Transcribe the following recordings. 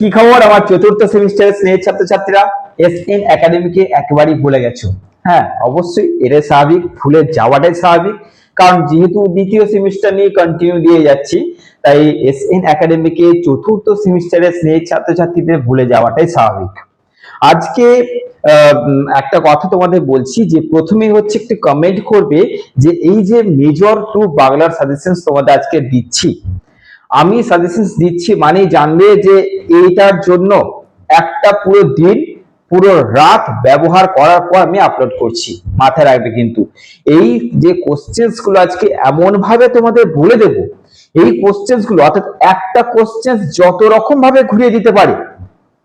কি খবর? আমার চতুর্থ সেমিস্টারের স্নেহের ছাত্রছাত্রীরা এস এন একাডেমিকে একেবারেই ভুলে গেছো? হ্যাঁ অবশ্যই এটাই স্বাভাবিক, ভুলে যাওয়াটাই স্বাভাবিক। কারণ যেহেতু দ্বিতীয় সেমিস্টার নিয়ে কন্টিনিউ দিয়ে যাচ্ছি, তাই এস এন একাডেমিকে চতুর্থ সেমিস্টারের স্নেহের ছাত্রছাত্রীদের ভুলে যাওয়াটাই স্বাভাবিক। আজকে একটা কথা তোমাদের বলছি যে প্রথমে হচ্ছে একটু কমেন্ট করবে যে এই যে মেজর টু বাংলার সাজেশন তোমাদের আজকে দিচ্ছি আমি সাজেশনস দিচ্ছি মানে জানবে যে এইটার জন্য একটা পুরো দিন, পুরো রাত ব্যবহার করার পর আমি আপলোড করছি। মাথায় রাখবে কিন্তু। এই যে কোশ্চেন্সগুলো আজকে এমন ভাবে তোমাদের বলে দেব, এই কোশ্চেন্সগুলো, অর্থাৎ একটা কোশ্চেন্স যত রকম ভাবে ঘুরিয়ে দিতে পারে,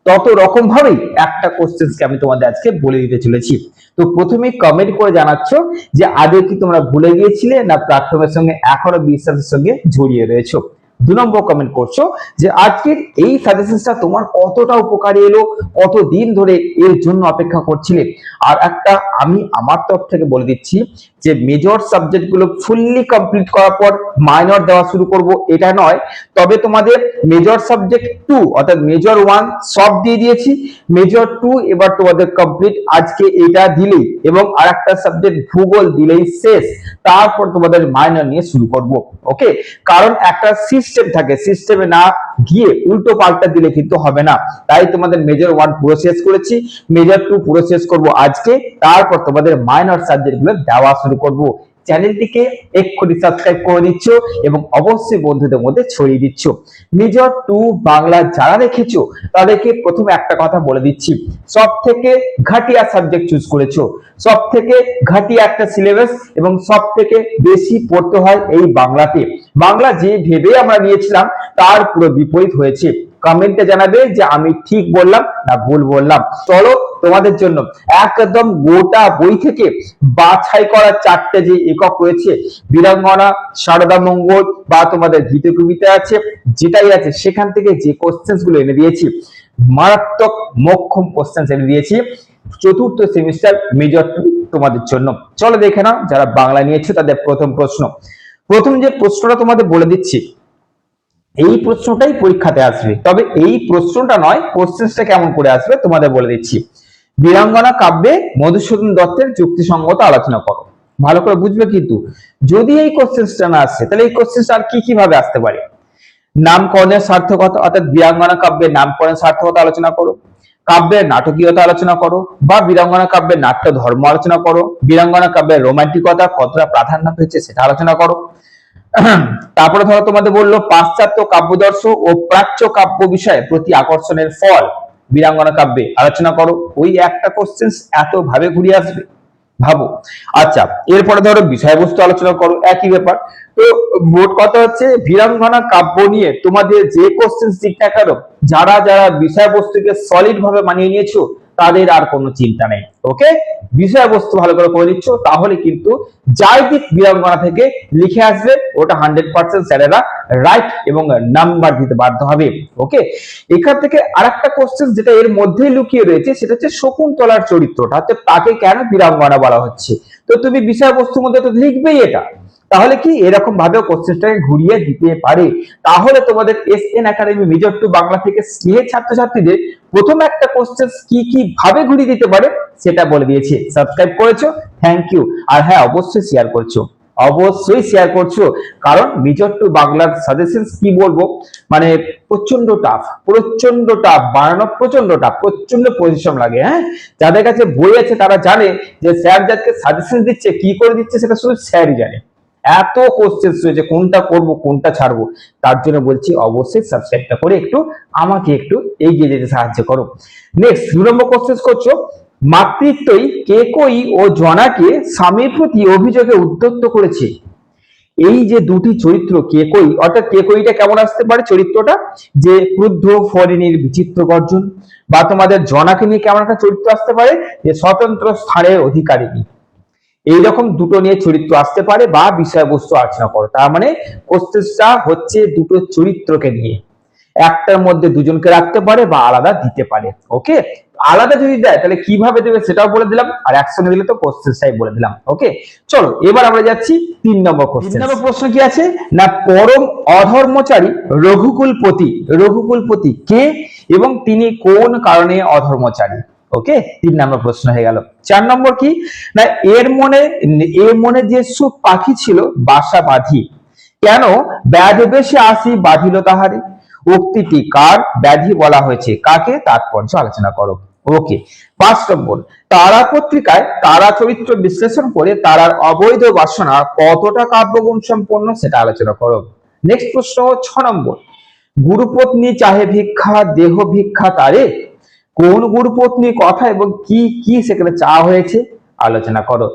তত রকম ভাবেই একটা কোশ্চেন্সকে আমি তোমাদের আজকে বলে দিতে চলেছি। তো প্রথমে কমেন্ট করে জানাচ্ছ যে আগে কি তোমরা ভুলে গিয়েছিলে না প্ল্যাটফর্মের সঙ্গে এখনও বিশ্বাসের সঙ্গে জড়িয়ে রয়েছো। দু নম্বর কমেন্ট করছ যে আজকের এই সাজেশনটা তোমার কতটা উপকারী এলো কত দিন ধরে এর জন্য অপেক্ষা করছিলে? আর একটা আমি আমার তরফ থেকে বলে দিচ্ছি যে মেজর সাবজেক্টগুলো ফুললি কমপ্লিট করার পর মাইনর দেওয়া শুরু করব, এটা নয়। তবে তোমাদের মেজর সাবজেক্ট টু অর্থাৎ মেজর ওয়ান সব দিয়ে দিয়েছি। মেজর টু এবার তোমাদের কমপ্লিট আজকে এটা দিলেই এবং আর একটা সাবজেক্ট ভূগোল দিলেই শেষ। তারপর তোমাদের মাইনর নিয়ে শুরু করব ওকে কারণ একটা সিস্টেম থাকে সিস্টেমে না গিয়ে উল্টো পাল্টা দিলে কিন্তু হবে না। তাই তোমাদের মেজর ওয়ান পুরো শেষ করেছি মেজর টু পুরো শেষ করব আজকে। তারপর তোমাদের মাইনর সাবজেক্টগুলো দেওয়া শুরু করব। চ্যানেলটিকে এক্ষুনি সাবস্ক্রাইব করে দিচ্ছ এবং অবশ্যই বন্ধুদের মধ্যে ছড়িয়ে দিচ্ছ। মেজর টু বাংলা যারা রেখেছো তাদেরকে প্রথমে একটা কথা বলে দিচ্ছি। সব থেকে ঘাটিয়া সাবজেক্ট চুজ করেছ। সব থেকে ঘাটিয়া একটা সিলেবাস এবং সব থেকে বেশি পড়তে হয় এই বাংলাতে। বাংলা যে ভেবে আমরা নিয়েছিলাম, তার পুরো বিপরীত হয়েছে। কমেন্টে জানাবে যে আমি ঠিক বললাম না ভুল বললাম। চলো তোমাদের জন্য একদম গোটা বই থেকে বাছাই করা চারটে যে একক রয়েছে, বীরাঙ্গনা, সারদা মঙ্গল বা তোমাদের গীত কবিতা আছে, যেটাই আছে, সেখান থেকে যে কোশ্চেন্সগুলো এনে দিয়েছি, মারাত্মক মক্ষম কোশ্চেন্স এনে দিয়েছি, চতুর্থ সেমিস্টার মেজর টু তোমাদের জন্য। চলো দেখে নাও যারা বাংলা নিয়েছে তাদের প্রথম প্রশ্ন। প্রথম যে প্রশ্নটা তোমাদের বলে দিচ্ছি এই প্রশ্নটাই পরীক্ষাতে আসবে। তবে এই প্রশ্নটা নয় কোশ্চেন্সটা কেমন করে আসবে তোমাদের বলে দিচ্ছি। বীরাঙ্গনা কাব্যে মধুসূদন দত্তের যুক্তিসঙ্গত আলোচনা করো। ভালো করে বুঝবে কিন্তু। যদি এই কোশ্চেন্সটা না আসে, তাহলে এই কোশ্চেন্সটা আর কি কীভাবে আসতে পারে? নামকরণের সার্থকতা, অর্থাৎ বীরাঙ্গনা কাব্যের নামকরণের সার্থকতা আলোচনা করো। কাব্যের নাটকীয়তা আলোচনা করো, বা বীরাঙ্গনা কাব্যের নাট্য ধর্ম আলোচনা করো। বীরাঙ্গনা কাব্যের রোমান্টিকতা কতটা প্রাধান্য পেয়েছে সেটা আলোচনা করো। তারপরে ধরো তোমাদের বলল পাশ্চাত্য কাব্যদর্শ ও প্রাচ্য কাব্য বিষয়ে প্রতি আকর্ষণের ফল, বীরাঙ্গনা কাব্যে। আলোচনা করো। ওই একটা কোশ্চেন এত ভাবে ঘুরিয়ে আসবে। ভাবো। আচ্ছা এরপরে ধরো বিষয়বস্তু আলোচনা করো। একই ব্যাপার। তো মোট কথা হচ্ছে বীরাঙ্গনা কাব্য নিয়ে তোমাদের যে কোশ্চেন দিক না যারা যারা বিষয়বস্তুকে সলিড ভাবে মানিয়ে নিয়েছো তাদের আর কোনো চিন্তা নেই ওকে বিষয়বস্তু ভালো করে করে দিচ্ছ তাহলে কিন্তু যাই দিক বীরাঙ্গনা থেকে লিখে আসবে, ওটা হান্ড্রেড পার্সেন্ট স্যারেরা রাইট এবং নাম্বার দিতে বাধ্য হবে ওকে এখান থেকে আরেকটা কোশ্চেন যেটা এর মধ্যেই লুকিয়ে রয়েছে, সেটা হচ্ছে শকুন্তলার চরিত্রটা হচ্ছে তাকে কেন বীরাঙ্গনা বলা হচ্ছে? তো তুমি বিষয়বস্তুর মধ্যে তো লিখবেই এটা তাহলে কি এরকম ভাবে কোশ্চেনটাকে ঘুরিয়ে দিতে পারে? তাহলে তোমাদের S N academy major two Bangla থেকে স্নেহের ছাত্রছাত্রীদের প্রথম একটা কোশ্চেন কি কি ভাবে ঘুরিয়ে দিতে পারে সেটা বলে দিয়েছি। সাবস্ক্রাইব করেছ? থ্যাংক ইউ আর হ্যাঁ অবশ্যই শেয়ার করছ। অবশ্যই শেয়ার করছ। কারণ মেজর টু বাংলার সাজেশন কি বলব? মানে প্রচণ্ড টাফ প্রচণ্ড টাফ বানানো প্রচণ্ড টাফ প্রচণ্ড পরিশ্রম লাগে হ্যাঁ? যাদের কাছে বই আছে তারা জানে যে স্যার যাদেরকে সাজেশন দিচ্ছে, কি করে দিচ্ছে সেটা শুধু স্যারই জানে। এত কোশ্চেন রয়েছে, কোনটা করব, কোনটা ছাড়বো, তার জন্য বলছি অবশ্যই সাবস্ক্রাইবটা করে একটু আমাকে একটু এগিয়ে যেতে সাহায্য করো। নেক্সট দু নম্বর কোশ্চেন করছ, মাতৃত্বই কেকই ও জনাকে স্বামীর প্রতি অভিযোগে উদ্যত্ত করেছে। এই যে দুটি চরিত্র, কেকই, অর্থাৎ কেকইটা কেমন আসতে পারে চরিত্রটা? যে ক্রুদ্ধ, ফরিনীর বিচিত্র গর্জন, বা তোমাদের জনাকে নিয়ে কেমন একটা চরিত্র আসতে পারে? যে স্বতন্ত্র স্থানের অধিকারিণী। এইরকম দুটো নিয়ে চরিত্র আসতে পারে বা বিষয়বস্তু আলোচনা করো। তার মানে কোশ্চেনটা হচ্ছে দুটো চরিত্রকে নিয়ে। একটার মধ্যে দুজনকে রাখতে পারে বা আলাদা দিতে পারে। ওকে? আলাদা যদি দেয় তাহলে কীভাবে দেবে সেটাও বলে দিলাম। আর একসঙ্গে দিলে তো কোশ্চেনটাই বলে দিলাম। ওকে? চলো এবার আমরা যাচ্ছি তিন নম্বর কোশ্চেন তিন নম্বর প্রশ্ন কি আছে? না পরম অধর্মচারী রঘুকুলপতি। রঘুকুলপতি কে? এবং তিনি কোন কারণে অধর্মচারী? ওকে? তিন নম্বর প্রশ্ন হয়ে গেল। চার নম্বর কি? না, এর মনে এর মনে যে সুখ পাখি ছিল, বাসা বাঁধি। কেন? ব্যাধি বেশি আসি, বাঁধিল তাহারে। উক্তিটি কার? ব্যাধি বলা হয়েছে। কাকে? তাৎপর্য আলোচনা করো। ওকে। পাঁচ নম্বর, তারা পত্রিকায় তারা চরিত্র বিশ্লেষণ করে তারার অবৈধ বাসনা কতটা কাব্যগুণ সম্পন্ন সেটা আলোচনা করো। নেক্সট প্রশ্ন, ছ নম্বর, গুরুপত্নী চাহে ভিক্ষা, দেহ ভিক্ষা তারে? কোন গুরুপত্নী কথা এবং কি কি সেখানে চাওয়া হয়েছে, আলোচনা করো।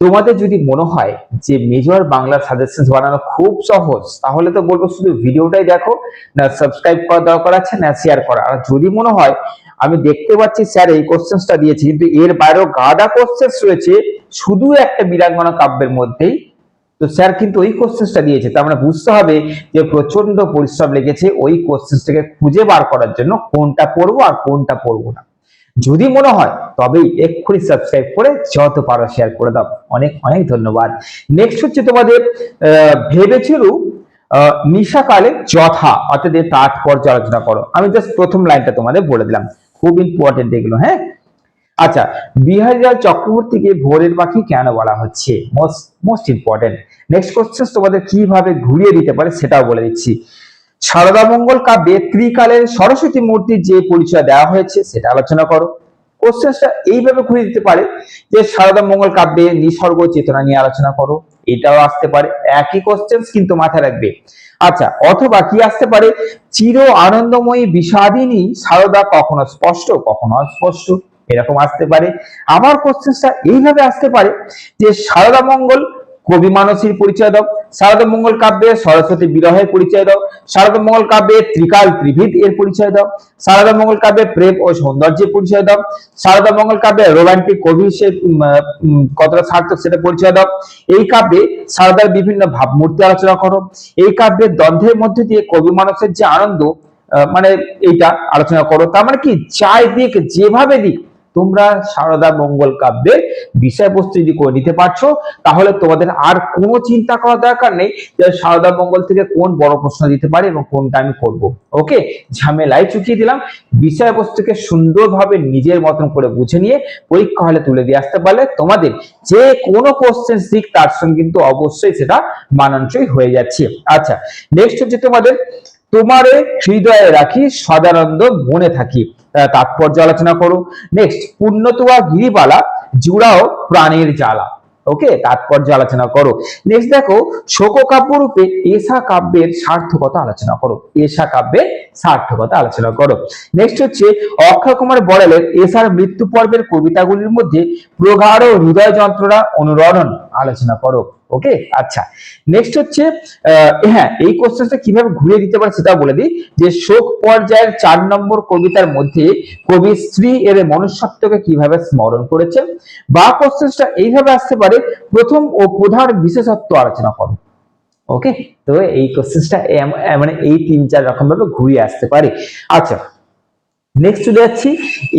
তোমাদের যদি মনে হয় যে মেজর বাংলা সাজেশন বানানো খুব সহজ, তাহলে তো বলব শুধু ভিডিওটাই দেখো, না সাবস্ক্রাইব করা দরকার আছে, না শেয়ার করা। আর যদি মনে হয়, আমি দেখতে পাচ্ছি স্যার এই কোশ্চেন্সটা দিয়েছি, কিন্তু এর বাইরেও গাদা কোশ্চেন্স রয়েছে, শুধু একটা বিরাঙ্গনা কাব্যের মধ্যেই। তো স্যার কিন্তু ওই কোশ্চেন্সটা দিয়েছে। তার মানে বুঝতে হবে যে প্রচণ্ড পরিশ্রম লেগেছে ওই কোশ্চেন্সটাকে খুঁজে বার করার জন্য কোনটা পড়ব আর কোনটা পড়ব না। যদি মনে হয়, তবেই এক্ষুনি সাবস্ক্রাইব করে যত পারো শেয়ার করে দাও। অনেক অনেক ধন্যবাদ। নেক্সট হচ্ছে তোমাদের ভেবেছিল নিশাকালে যথা, অর্থাৎ এর তাৎপর্য আলোচনা করো। আমি জাস্ট প্রথম লাইনটা তোমাদের বলে দিলাম। খুব ইম্পর্টেন্ট এগুলো হ্যাঁ? আচ্ছা বিহারীলাল চক্রবর্তীকে ভোরের পাখি কেন বলা হচ্ছে? Most most important next question তোমাদের কীভাবে ঘুরিয়ে দিতে পারে সেটাও বলে দিচ্ছি। সারদা মঙ্গল কাব্যে ত্রিকালের সরস্বতী মূর্তির যে পরিচয় দেওয়া হয়েছে সেটা আলোচনা করো। কোশ্চেনটা এইভাবে ঘুরিয়ে দিতে পারে যে সারদা মঙ্গল কাব্যে নিসর্গ চেতনা নিয়ে আলোচনা করো। এটাও আসতে পারে, একই কোশ্চেন কিন্তু মাথায় রাখবে। আচ্ছা অথবা কি আসতে পারে? চির আনন্দময়ী বিষাদিনী সারদা কখনো স্পষ্ট, কখনো অস্পষ্ট, এরকম আসতে পারে। আমার কোশ্চেনটা এইভাবে আসতে পারে যে সারদা মঙ্গল কবি মানসীর পরিচয় দাও। শারদা মঙ্গল কাব্যে সরস্বতী বিরহের পরিচয় দাও। শারদা মঙ্গল কাব্যে ত্রিকাল ত্রিভিদ এর পরিচয় দাও। শারদা মঙ্গল কাব্যে প্রেম ও সৌন্দর্যের পরিচয় দাও। শারদা মঙ্গল কাব্যে রোমান্টিক কবি সে কতটা সার্থক সেটা পরিচয় দাও। এই কাব্যে শারদার বিভিন্ন ভাবমূর্তি আলোচনা করো। এই কাব্যের দ্বন্দ্বের মধ্যে দিয়ে কবি মানসের যে আনন্দ মানে এইটা আলোচনা করো। তার মানে কি? চাই দিক যেভাবে দিক তোমরা সারদা মঙ্গল কাব্যের বিষয়বস্তু যদি করে নিতে পারছ, তাহলে তোমাদের আর কোনো চিন্তা করার দরকার নেই যে সারদা মঙ্গল থেকে কোন বড় প্রশ্ন দিতে পারে এবং কোনটা আমি করব। ওকে? ঝামেলায় চুকিয়ে দিলাম। বিষয়বস্তুকে সুন্দরভাবে নিজের মতন করে বুঝে নিয়ে পরীক্ষা হলে তুলে দিয়ে আসতে পারলে তোমাদের যে কোনো কোশ্চেন দিক তার সঙ্গে কিন্তু অবশ্যই সেটা মানানসই হয়ে যাচ্ছে। আচ্ছা নেক্সট হচ্ছে তোমাদের, তোমারে হৃদয়ে রাখি, সদানন্দ মনে থাকি। তাৎপর্য আলোচনা করো। নেক্সট পূর্ণতুয়া গিরিবালা, জুড়াও প্রাণের জ্বালা। ওকে তাৎপর্য আলোচনা করো। নেক্সট দেখো শোক কাব্য রূপে এসা কাব্যের সার্থকতা আলোচনা করো। এসা কাব্যের সার্থকতা আলোচনা করো। নেক্সট হচ্ছে, অক্ষয় কুমার বড়ালের এসার মৃত্যু পর্বের কবিতাগুলির মধ্যে প্রগাঢ় হৃদয় যন্ত্রণা অনুরণন। আলোচনা করো, ওকে? আচ্ছা নেক্সট হচ্ছে হ্যাঁ এই কোশ্চেনটা কীভাবে ঘুরিয়ে দিতে পারে সেটা বলে দিই, যে শোক পর্যায়ের চার নম্বর কবিতার মধ্যে কবি স্ত্রী এর মনুষ্যত্বকে কীভাবে স্মরণ করেছেন বা কোশ্চেনটা এইভাবে আসতে পারে, প্রথম ও প্রধান বিশেষত্ব আলোচনা করো, ওকে? তো এই কোশ্চেনটা মানে এই তিন, চার রকম ভাবে ঘুরিয়ে আসতে পারে। আচ্ছা নেক্সট চলে যাচ্ছি।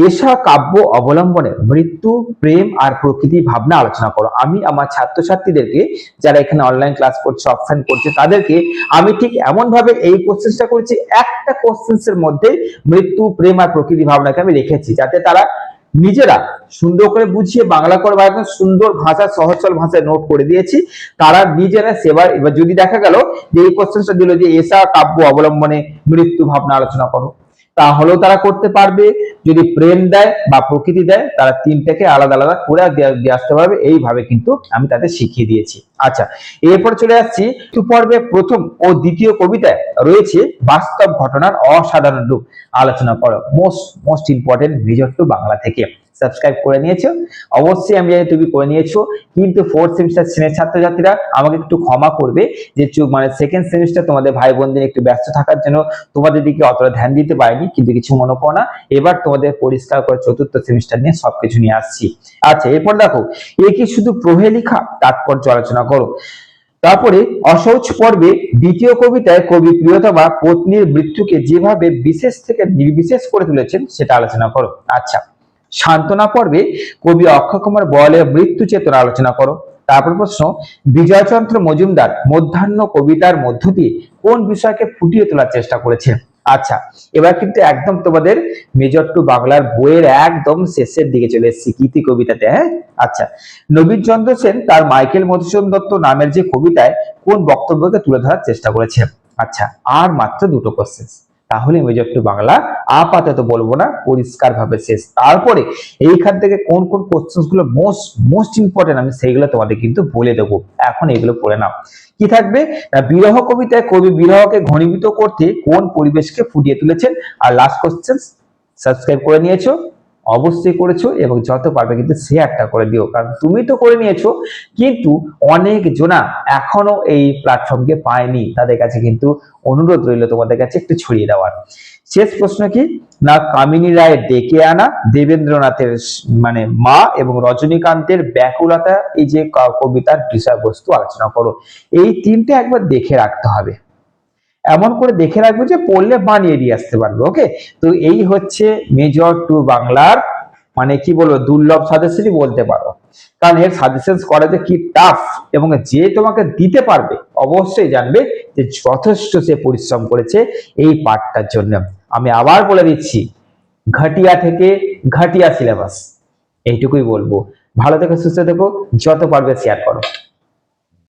এসা কাব্য অবলম্বনে মৃত্যু, প্রেম আর প্রকৃতি ভাবনা আলোচনা করো। আমি, আমার ছাত্রছাত্রীদেরকে যারা এখানে অনলাইন ক্লাস করছে অফলাইন করছে, তাদেরকে আমি ঠিক এমন ভাবে এই কোশ্চেনটা করেছি, একটা কোশ্চেন্স এর মধ্যে মৃত্যু, প্রেম আর প্রকৃতি ভাবনাকে আমি রেখেছি, যাতে তারা নিজেরা সুন্দর করে বুঝিয়ে বাংলা করে বা একদম সুন্দর ভাষা সহজ সরল ভাষায় নোট করে দিয়েছি। তারা নিজেরা সেবার, এবার যদি দেখা গেল যে এই কোশ্চেনটা দিল যে এসা কাব্য অবলম্বনে মৃত্যু ভাবনা আলোচনা করো। তাহলেও তারা করতে পারবে। যদি প্রেম দেয় বা প্রকৃতি দেয়, তারা তিনটাকে আলাদা আলাদা করে দিয়ে- আসতে পারবে। এইভাবে কিন্তু আমি তাদের শিখিয়ে দিয়েছি। আচ্ছা এরপর চলে আসছি পর্বে প্রথম ও দ্বিতীয় কবিতায় রয়েছে বাস্তব ঘটনার অসাধারণ রূপ। আলোচনা করো। Most most important major two Bangla থেকে। সাবস্ক্রাইব করে নিয়েছো। অবশ্যই আমি জানি তুমি করে নিয়েছো, কিন্তু ফোর্থ সেমিস্টার শ্রেণির ছাত্রছাত্রীরা আমাকে একটু ক্ষমা করবে যে মানে সেকেন্ড সেমিস্টার তোমাদের ভাই বোনদের একটু ব্যস্ত থাকার জন্য তোমাদের দিকে অতটা ধ্যান দিতে পারিনি, কিন্তু কিছু মনে করো না। এবার তোমাদের পরিষ্কার করে চতুর্থ সেমিস্টার নিয়ে সবকিছু নিয়ে আসছি। আচ্ছা এরপর দেখো, এ কি শুধু প্রহেলিখা তাৎপর্য আলোচনা করো। তারপরে, অসহজ পর্বে দ্বিতীয় কবিতায় কবি প্রিয়তমা পত্নীর মৃত্যুকে যেভাবে বিশেষ থেকে নির্বিশেষ করে তুলেছেন, সেটা আলোচনা করো। আচ্ছা সান্ত্বনা পর্বে কবি অক্ষয় কুমার বলের মৃত্যু চেতনা আলোচনা করো। তারপর প্রশ্ন, বিজয়চন্দ্র মজুমদার মধ্যাহ্ন কবিতার মধ্য দিয়ে কোন বিষয়কে ফুটিয়ে তোলার চেষ্টা করেছে? আচ্ছা এবার কিন্তু একদম তোমাদের মেজর টু বাংলার বইয়ের একদম শেষের দিকে চলে এসেছি কীতি কবিতাতে হ্যাঁ? আচ্ছা নবীন চন্দ্র সেন তার মাইকেল মধুসূদন দত্ত নামের যে কবিতায় কোন বক্তব্যকে তুলে ধরার চেষ্টা করেছে? আচ্ছা আর মাত্র দুটো কোশ্চেন তাহলে মেজর টু বাংলা আপাতত বলব না পরিষ্কার ভাবে শেষ। তারপরে এইখান থেকে কোন কোন কোশ্চেনগুলো মোস্ট মোস্ট ইম্পর্টেন্ট আমি সেইগুলো তোমাদের কিন্তু বলে দেবো। এখন এগুলো পড়ে নাও। কি থাকবে? না, বিরহ কবিতায় কবি বিরহকে ঘনীভূত করতে কোন পরিবেশকে ফুটিয়ে তুলেছেন? আর লাস্ট কোশ্চেন সাবস্ক্রাইব করে নিয়েছো। অবশ্যই করেছ এবং যত পারবে কিন্তু শেয়ারটা করে দিও। কারণ তুমি তো করে নিয়েছো, কিন্তু অনেক জনা এখনও এই প্ল্যাটফর্মকে পায়নি। তাদের কাছে কিন্তু অনুরোধ রইল তোমাদের কাছে একটু ছড়িয়ে দেওয়ার। শেষ প্রশ্ন কি? না, কামিনী রায়ের ডেকে আনা, দেবেন্দ্রনাথের মানে মা এবং রজনীকান্তের ব্যাকুলতা এই যে কবিতার বিষয়বস্তু আলোচনা করো। এই তিনটে একবার দেখে রাখতে হবে। এমন করে দেখে রাখবে যে পড়লে বানিয়ে দিয়ে আসতে পারবে ওকে তো এই হচ্ছে মেজর টু বাংলার মানে কি বলব, দুর্লভ সাজেশনই বলতে পারো। কারণ এর সাজেশন করা যে কি টাফ এবং যে তোমাকে দিতে পারবে, অবশ্যই জানবে যে যথেষ্ট সে পরিশ্রম করেছে এই পাঠটার জন্য। আমি আবার বলে দিচ্ছি, ঘাটিয়া থেকে ঘাটিয়া সিলেবাস এইটুকুই বলব। ভালো থেকো, সুস্থ থেকো, যত পারবে শেয়ার করো।